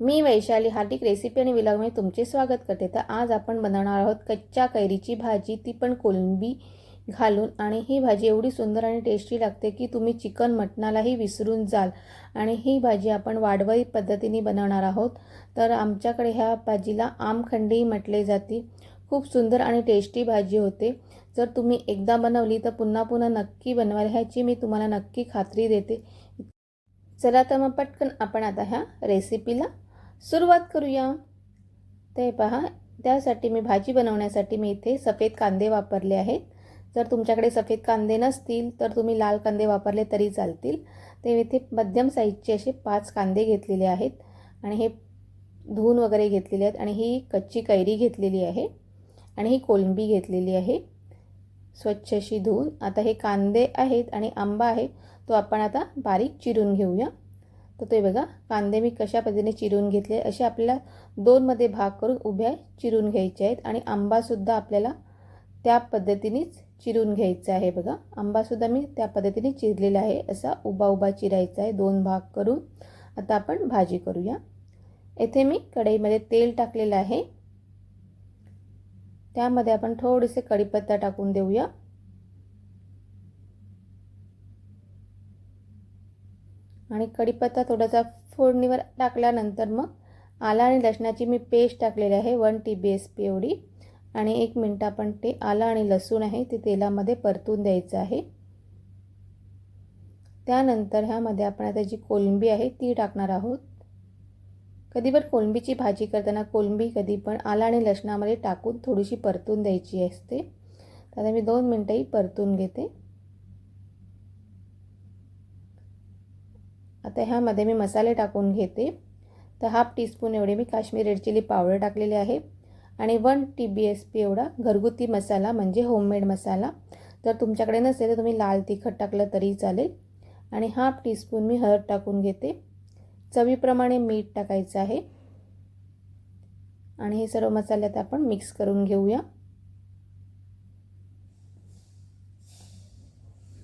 मी वैशाली हार्दिक recipe आणि विलागमध्ये तुमचे स्वागत करते. तर आज आपण बनवणार आहोत कच्च्या कैरीची भाजी. ती पण कोलंबी घालून आणि ही भाजी एवढी सुंदर आणि टेस्टी लागते की तुम्ही चिकन मटणालाही विसरून जाल. आणि ही भाजी आपण वाडवई पद्धतीने बनवणार आहोत. तर आमच्याकडे ह्या भाजीला आमखंडीही म्हटले जाते. खूप सुंदर आणि टेस्टी भाजी होते. जर तुम्ही एकदा बनवली तर पुन्हा पुन्हा नक्की बनवाल ह्याची मी तुम्हाला नक्की खात्री देते. चला तर मग पटकन आपण आता ह्या रेसिपीला सुरुवात करूया. ते पहा त्यासाठी मी भाजी बनवण्यासाठी मी इथे सफेद कांदे वापरले आहेत. जर तुमच्याकडे सफेद कांदे नसतील तर तुम्ही लाल कांदे वापरले तरी चालतील. ते इथे मध्यम साईजचे असे पाच कांदे घेतलेले आहेत आणि हे धुवून वगैरे घेतलेले आहेत आणि ही कच्ची कैरी घेतलेली आहे आणि ही कोलंबी घेतलेली आहे. स्वच्छ अशी धुवून. आता हे कांदे आहेत आणि आंबा आहे तो आपण आता बारीक चिरून घेऊया. तर ते बघा कांदे मी कशा पद्धतीने चिरून घेतले असे आपल्याला दोनमध्ये भाग करून उभ्या चिरून घ्यायचे आहेत आणि आंबासुद्धा आपल्याला त्या पद्धतीनेच चिरून घ्यायचा आहे बघा. आंबासुद्धा मी त्या पद्धतीने चिरलेला आहे असा उभा उभा चिरायचा आहे दोन भाग करून. आता आपण भाजी करूया. येथे मी कढईमध्ये तेल टाकलेलं आहे. त्यामध्ये आपण थोडेसे कढीपत्ता टाकून देऊया. आणि कढीपत्ता थोडासा फोडणीवर टाकल्यानंतर मग आला आणि लसणाची मी पेस्ट टाकलेली आहे one T B S P एवढी. आणि एक मिनटं आपण ते आलं आणि लसूण आहे ते तेलामध्ये परतून द्यायचं आहे. त्यानंतर ह्यामध्ये आपण आता जी कोलंबी आहे ती टाकणार आहोत. कधी पण कोलंबीची भाजी करताना कोलंबी कधी पण आला आणि लसणामध्ये टाकून थोडीशी परतून द्यायची असते. तर आता मी दोन मिनटंही परतून घेते. आता ह्यामध्ये मी मसाले टाकून घेते. तर हाफ टीस्पून एवढे मी काश्मीर रेड चिली पावडर टाकलेली आहे. आणि one T B S P एवढा घरगुती मसाला म्हणजे होममेड मसाला. जर तुमच्याकडे नसेल तर तुम्ही लाल तिखट टाकलं तरी चालेल. आणि हाफ टीस्पून मी हळद टाकून घेते. चवीप्रमाणे मीठ टाकायचं आहे. आणि हे सर्व मसाले आता आपण मिक्स करून घेऊया.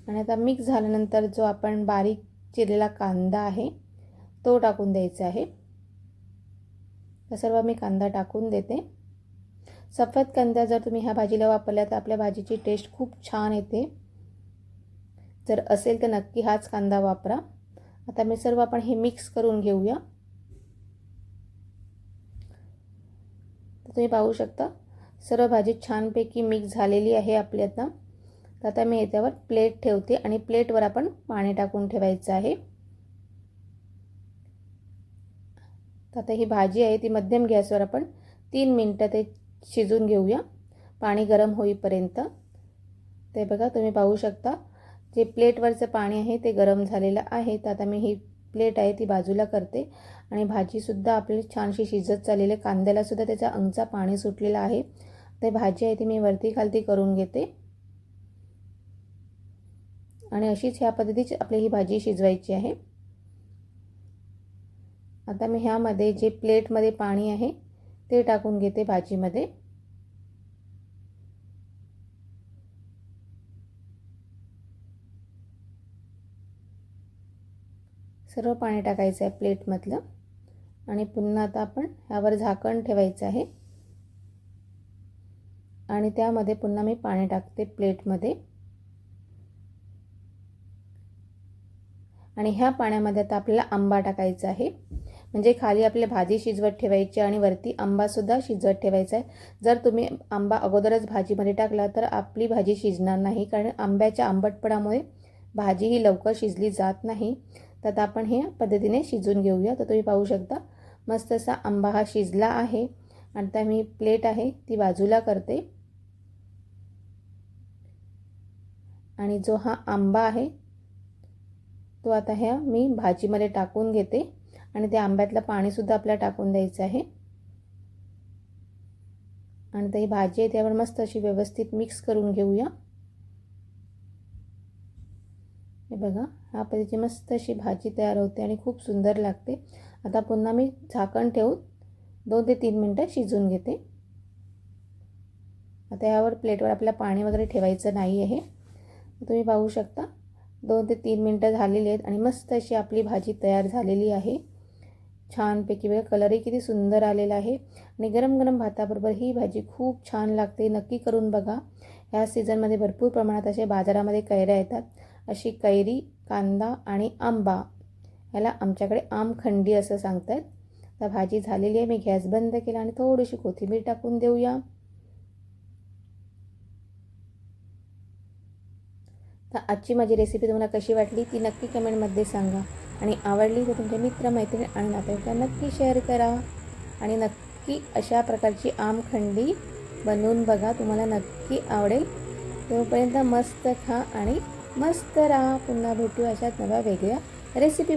आणि आता मिक्स झाल्यानंतर जो आपण बारीक चिरलेला कांदा आहे तो टाकून द्यायचा आहे. तर सर्व मी कांदा टाकून देते. सफेद कांदा जर तुम्ही ह्या भाजीला वापरल्या तर आपल्या भाजीची टेस्ट खूप छान येते. जर असेल तर नक्की हाच कांदा वापरा. आता मी सर्व आपण हे मिक्स करून घेऊया. तुम्ही पाहू शकता सर्व भाजी छानपैकी मिक्स झालेली आहे आपली आता. तर आता मी याच्यावर प्लेट ठेवते आणि प्लेटवर आपण पाणी टाकून ठेवायचं आहे. तर आता ही भाजी आहे ती मध्यम गॅसवर आपण तीन मिनटं ते शिजून घेऊया. पाणी गरम होईपर्यंत. ते बघा तुम्ही पाहू शकता. जे प्लेटवरचं पाणी आहे ते गरम झालेलं आहे. तर आता मी ही प्लेट आहे ती बाजूला करते. आणि भाजीसुद्धा आपली छानशी शिजत चाललेली आहे. कांद्यालासुद्धा त्याचा अंगचा पाणी सुटलेला आहे. ते भाजी आहे ती मी वरती खालती करून घेते. आणि अशीच ह्या पद्धतीची आपली ही भाजी शिजवायची आहे. आता मी ह्यामध्ये जे प्लेटमध्ये पाणी आहे ते टाकून घेते भाजीमध्ये. सर्व पाणी टाकायचं आहे प्लेटमधलं. आणि पुन्हा आता आपण ह्यावर झाकण ठेवायचं आहे. आणि त्यामध्ये पुन्हा मी पाणी टाकते प्लेटमध्ये. आणि ह्या पाण्यामध्ये आता आपल्याला आंबा टाकायचा आहे. म्हणजे खाली आपल्या भाजी शिजवत ठेवायची आणि वरती आंबासुद्धा शिजवत ठेवायचा आहे. जर तुम्ही आंबा अगोदरच भाजीमध्ये टाकला तर आपली भाजी शिजणार नाही. कारण आंब्याच्या आंबटपणामुळे भाजी ही लवकर शिजली जात नाही. तर आता आपण हे पद्धतीने शिजून घेऊया. तर तुम्ही पाहू शकता मस्त असा आंबा हा शिजला आहे. आणि आता मी प्लेट आहे ती बाजूला करते. आणि जो हा आंबा आहे तो आता ह्या मी भाजीमध्ये टाकून घेते आणि त्या आंब्यातलं पाणीसुद्धा आपल्याला टाकून द्यायचं आहे. आणि ती ही भाजी आहे त्यावर मस्त अशी व्यवस्थित मिक्स करून घेऊया. हे बघा हा पद्धतीची मस्त अशी भाजी तयार होते आणि खूप सुंदर लागते. आता पुन्हा मी झाकण ठेवून दोन ते तीन मिनटं शिजून घेते. आता यावर प्लेटवर आपल्याला पाणी वगैरे ठेवायचं नाही आहे तुम्ही पाहू शकता. दोन ते तीन मिनटं झालेली आहेत आणि मस्त अशी आपली भाजी तयार झालेली आहे. छानपैकी बघा कलरही किती सुंदर आलेला आहे. आणि गरम गरम भाताबरोबर ही भाजी खूप छान लागते. नक्की करून बघा. ह्या सीझनमध्ये भरपूर प्रमाणात असे बाजारामध्ये कैऱ्या येतात. अशी कैरी कांदा आणि आंबा. याला आमच्याकडे आमखंडी असं सांगतात तर भाजी झालेली आहे. मी गॅस बंद केला आणि थोडीशी कोथिंबीर टाकून देऊया. तर आजची माझी रेसिपी तुम्हाला कशी वाटली ती नक्की कमेंटमध्ये सांगा. आणि आवडली तर तुमच्या मित्रमैत्रिणी आणि नातेवाईकांना नक्की शेअर करा. आणि नक्की अशा प्रकारची आमखंडी बनवून बघा तुम्हाला नक्की आवडेल. तोपर्यंत मस्त खा आणि मस्त राहा. पुन्हा भेटू अशाच नव्या वेगळ्या रेसिपी